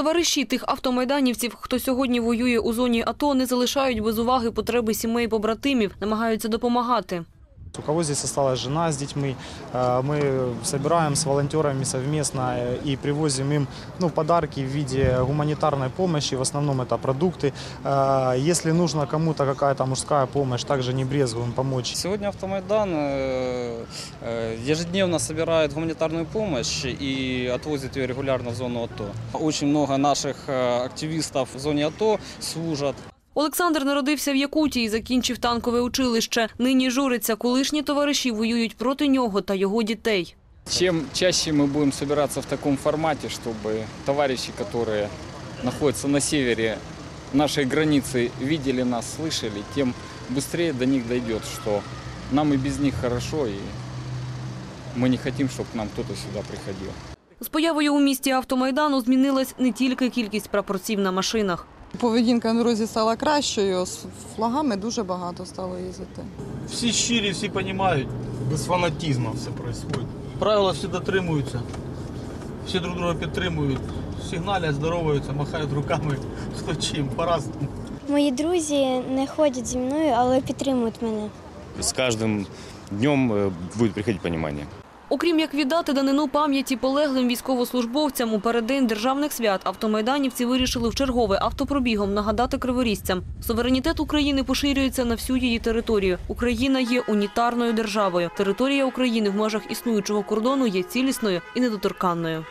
Товариші тих автомайданівців, хто сьогодні воює у зоні АТО, не залишають без уваги потреби сімей побратимів, намагаються допомагати. У кого здесь осталась жена с детьми, э, мы собираем с волонтерами совместно э, и привозим им ну, подарки в виде гуманитарной помощи, в основном это продукты. Э, Если нужно кому-то какая-то мужская помощь, также не брезгуем помочь. Сегодня Автомайдан ежедневно собирает гуманитарную помощь и отвозит ее регулярно в зону АТО. Очень много наших активистов в зоне АТО служат. Олександр народився в Якутії, закінчив танкове училище. Нині журиться, колишні товариші воюють проти нього та його дітей. Чем чаще мы будем собираться в таком формате, чтобы товарищи, которые находятся на севере нашей границы, видели нас, слышали, тем быстрее до них дойдет, что нам и без них хорошо, и мы не хотим, чтобы к нам кто-то сюда приходил. З появою у місті автомайдану змінилась не тільки кількість прапорців на машинах. Поведінка на дорозі стала кращою, з флагами дуже багато стало їздити. Всі щирі, всі розуміють, без фанатизму все відбувається. Правила всі дотримуються, всі друг друга підтримують, сигналять, здороваються, махають руками, хто чим, по-разному. Мої друзі не ходять зі мною, але підтримують мене. С каждым днем э, будет приходить понимание. Окрім як віддати данину пам'яті полеглим військовослужбовцям у переддень державних свят, автомайданівці вирішили в чергове автопробігом нагадати криворізцям. Суверенітет України поширюється на всю її територію. Україна є унітарною державою. Територія України в межах існуючого кордону є цілісною і недоторканною.